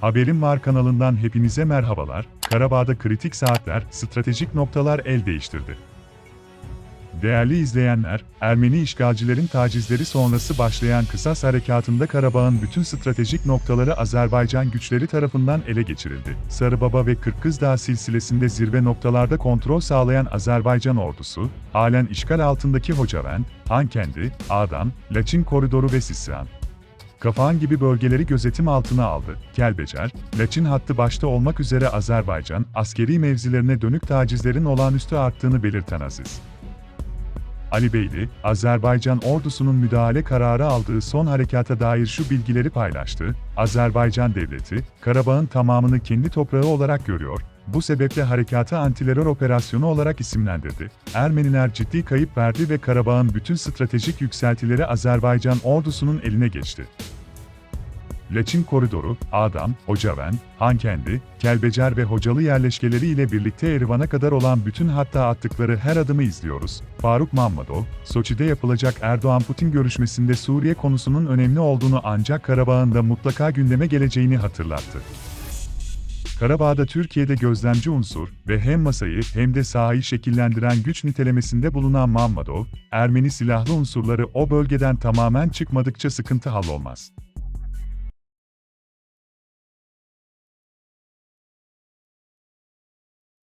Haberim Var kanalından hepinize merhabalar. Karabağ'da kritik saatler, stratejik noktalar el değiştirdi. Değerli izleyenler, Ermeni işgalcilerin tacizleri sonrası başlayan Kısas Harekatı'nda Karabağ'ın bütün stratejik noktaları Azerbaycan güçleri tarafından ele geçirildi. Sarıbaba ve Kırkızdağ silsilesinde zirve noktalarda kontrol sağlayan Azerbaycan ordusu, halen işgal altındaki Hocavent, Hankendi, Ağdam, Laçin koridoru ve Sisyan, Kafağın gibi bölgeleri gözetim altına aldı. Kelbecer, Laçin hattı başta olmak üzere Azerbaycan, askeri mevzilerine dönük tacizlerin olağanüstü arttığını belirten Aziz. Ali Beyli, Azerbaycan ordusunun müdahale kararı aldığı son harekata dair şu bilgileri paylaştı. Azerbaycan devleti, Karabağ'ın tamamını kendi toprağı olarak görüyor. Bu sebeple harekatı antiterör operasyonu olarak isimlendirdi. Ermeniler ciddi kayıp verdi ve Karabağ'ın bütün stratejik yükseltileri Azerbaycan ordusunun eline geçti. Laçin koridoru, Adam, Hocaven, Hankendi, Kelbecer ve Hocalı yerleşkeleri ile birlikte Erivan'a kadar olan bütün hatta attıkları her adımı izliyoruz. Faruk Mammadov, Soçi'de yapılacak Erdoğan-Putin görüşmesinde Suriye konusunun önemli olduğunu ancak Karabağ'ın da mutlaka gündeme geleceğini hatırlattı. Karabağ'da Türkiye'de gözlemci unsur ve hem masayı hem de sahayı şekillendiren güç nitelemesinde bulunan Mammadov, Ermeni silahlı unsurları o bölgeden tamamen çıkmadıkça sıkıntı hallolmaz.